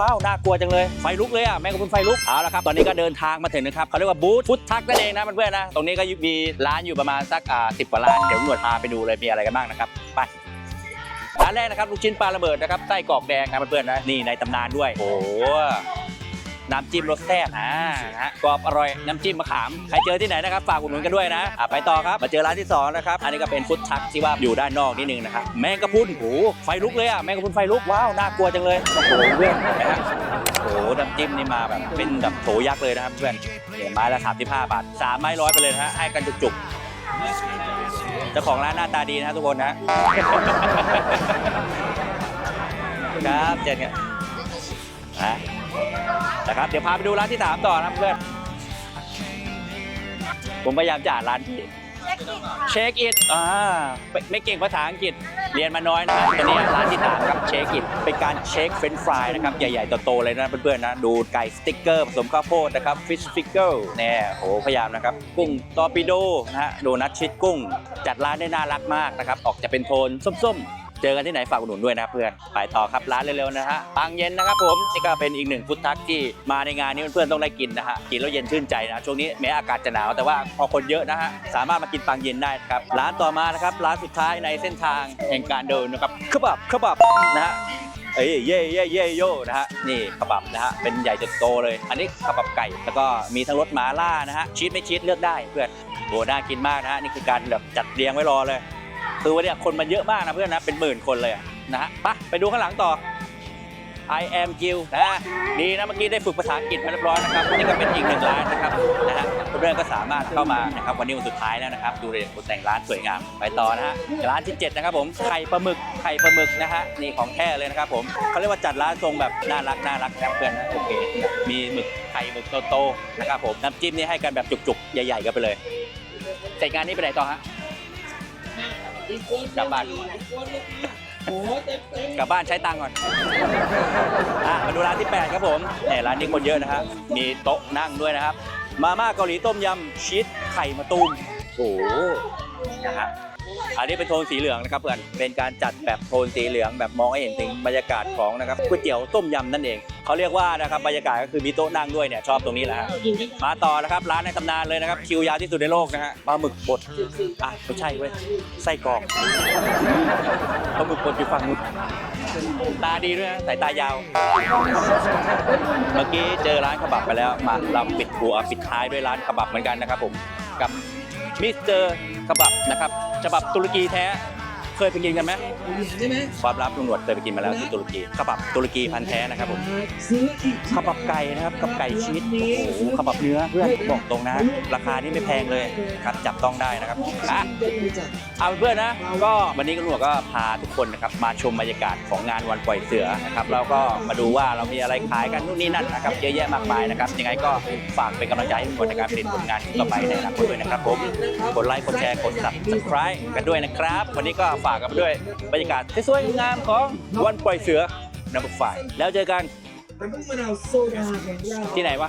ว้าวน่ากลัวจังเลยไฟลุกเลยอะแมงกะพรุนไฟลุกเอาละครับตอนนี้ก็เดินทางมาถึงนะครับเขาเรียกว่าบูธฟุตทักนั่นเองนะเพื่อนๆนะตรงนี้ก็มีร้านอยู่ประมาณสักอ่าสิบกว่าร้านเดี๋ยวหนวดพาไปดูเลยมีอะไรกันบ้างนะครับไปร้านแรกนะครับลูกชิ้นปลาระเบิดนะครับไส้กรอกแดงนะเพื่อนๆนะนี่ในตำนานด้วย โอ้โห น้ำจิ้มรสแซ่บอ่านะฮะกรอบอร่อยน้ำจิ้มมะขามใครเจอที่ไหนนะครับฝากอุดหนุนกันด้วยนะอะไปต่อครับมาเจอร้านที่สองนะครับอันนี้ก็เป็นฟุตทักที่ว่าอยู่ด้านนอกนิดนึงนะครับแมงกะพรุนโอ้โหไฟลุกเลยอะแมงกะพรุนไฟลุกว้าวน่ากลัวจังเลยโอ้โหเพื่อนเห็นไหมฮะโอ้โหน้ำจิ้มนี่มาแบบเป็นแบบโถยักษ์เลยนะครับเพื่อนเนี่ยไม้ละ35บาทสามไม้ร้อยไปเลยนะฮะให้กันจุกๆเจ้าของร้านหน้าตาดีนะทุกคนนะครับเจนกันนะ นะครับ เดี๋ยวพาไปดูร้านที่สามต่อนะครับเพื่อน ผมพยายามจะอ่านร้านผิดเช็คอิทอ่าไม่ไม่เก่งภาษาอังกฤษ เรียนมาน้อยนะครับแต่เนี่ยร้านที่สามครับเช็คอิทเป็นการเช็คเฟรนฟรายนะครับ ใหญ่ๆโตๆเลยนะเพื่อนๆนะ ดูไก่สติ๊กเกอร์ผสมข้าวโพดนะครับฟิชฟิกเกอร์เนี่ยโหพยายามนะครับ กุ้งตอร์ปิโดนะฮะโดนัทชิดกุ้ง จัดร้านได้น่ารักมากนะครับ ออกจะเป็นโทนส้มๆ เจอกันที่ไหนฝากอุดหนุนด้วยนะครับเพื่อนไปต่อครับร้านเร็วๆนะฮะปังเย็นนะครับผมนี่ก็เป็นอีกหนึ่งฟุตทักที่มาในงานนี้เพื่อนๆต้องได้กินนะฮะกินแล้วเย็นชื่นใจนะช่วงนี้แม้อากาศจะหนาวแต่ว่าพอคนเยอะนะฮะสามารถมากินปังเย็นได้ครับร้านต่อมานะครับร้านสุดท้ายในเส้นทางแห่งการเดินนะครับขบับขบับนะฮะเอ้ยเย่เย่เย่โยนะฮะนี่ขบับนะฮะเป็นใหญ่จนโตเลย อันนี้ขบับไก่แล้วก็มีทั้งรสหมาล่านะฮะชีสไม่ชีสเลือกได้เพื่อนโอ้น่ากินมากนะฮะนี่คือการแบบจัดเรียงไว้รอเลย คือวันนี้คนมันเยอะมากนะเพื่อนนะเป็นหมื่นคนเลยนะฮะไปไปดูข้างหลังต่อ I am Gil นะดีนะเมื่อกี้ได้ฝึกภาษาอังกฤษมาเรียบร้อยนะครับนี่ก็เป็นอีกหนึ่งร้านนะครับนะฮะเพื่อนๆก็สามารถเข้ามานะครับวันนี้วันสุดท้ายแล้วนะครับ ดูเลยตกแต่งร้านสวยงาม ไปต่อนะฮะร้านที่ 7 นะครับผมไข่ปลาหมึกไข่ปลาหมึกนะฮะนี่ของแท้เลยนะครับผมเขาเรียกว่าจัดร้านทรงแบบน่ารักน่ารักนะเพื่อนนะโอเคมีหมึกไข่หมึกโตๆนะครับผมน้ำจิ้มนี่ให้กันแบบจุกๆ ใหญ่ๆกันไปเลยเสร็จงานนี้ไปไหนต่อฮะ กลับบ้านกลับบ้านใช้ตังค์ก่อนอะมาดูร้านที่ 8 ครับผมเนี่ยร้านนี้คนเยอะนะครับมีโต๊ะนั่งด้วยนะครับ มาม่าเกาหลีต้มยำชีสไข่มะตูมโอ้โหนะฮะ อันนี้เป็นโทนสีเหลืองนะครับเพื่อนเป็นการจัดแบบโทนสีเหลืองแบบมองให้เห็นถึงบรรยากาศของนะครับก๋วยเตี๋ยวต้มยำนั่นเองเขาเรียกว่านะครับบรรยากาศก็คือมีโต๊ะนั่งด้วยเนี่ยชอบตรงนี้แหละฮะมาต่อนะครับร้านในตำนานเลยนะครับคิวยาวที่สุดในโลกนะฮะปลาหมึกบดอะไม่ใช่เว้ยไส้กรอกปลาหมึกบดอยู่ฝั่งนู้นตาดีด้วยนะสายตายาว เมื่อกี้เจอร้านขบับไปแล้วมาเราปิดหัวปิดท้ายด้วยร้านขบับเหมือนกันนะครับผม กับมิสเตอร์ฉบับนะครับฉบับตุรกีแท้ เคยไปกินกันไหมใช่ไหมความลับลุงหนวดเคยไปกินมาแล้วที่ตุรกีขบับตุรกีพันธุ์แท้นะครับผมซื้ออีกขบับไก่นะครับกับไก่ชีสโอ้โหขบับเนื้อเพื่อนบอกตรงนะ ราคานี่ไม่แพงเลยครับจับต้องได้นะครับอะจะดูจากเอาเพื่อนนะก็วันนี้ก็หนวดก็พาทุกคนนะครับมาชมบรรยากาศของงานวันปล่อยเสือนะครับแล้วก็มาดูว่าเรามีอะไรขายกันนู่นนี่นั่นนะครับเยอะแยะมากมายนะครับยังไงก็ฝากเป็นกำลังใจให้ทุกคนในการผลิตผลงานต่อไปในอนาคตด้วยนะครับผมกดไลค์กดแชร์กด subscribe กันด้วยนะครับ วันนี้ก็ฝากกันไปด้วยบรรยากาศสวยๆงามๆของวันปล่อยเสือนับฝ่ายแล้วเจอกันน้ำมะนาวโซดาของเราที่ไหนวะ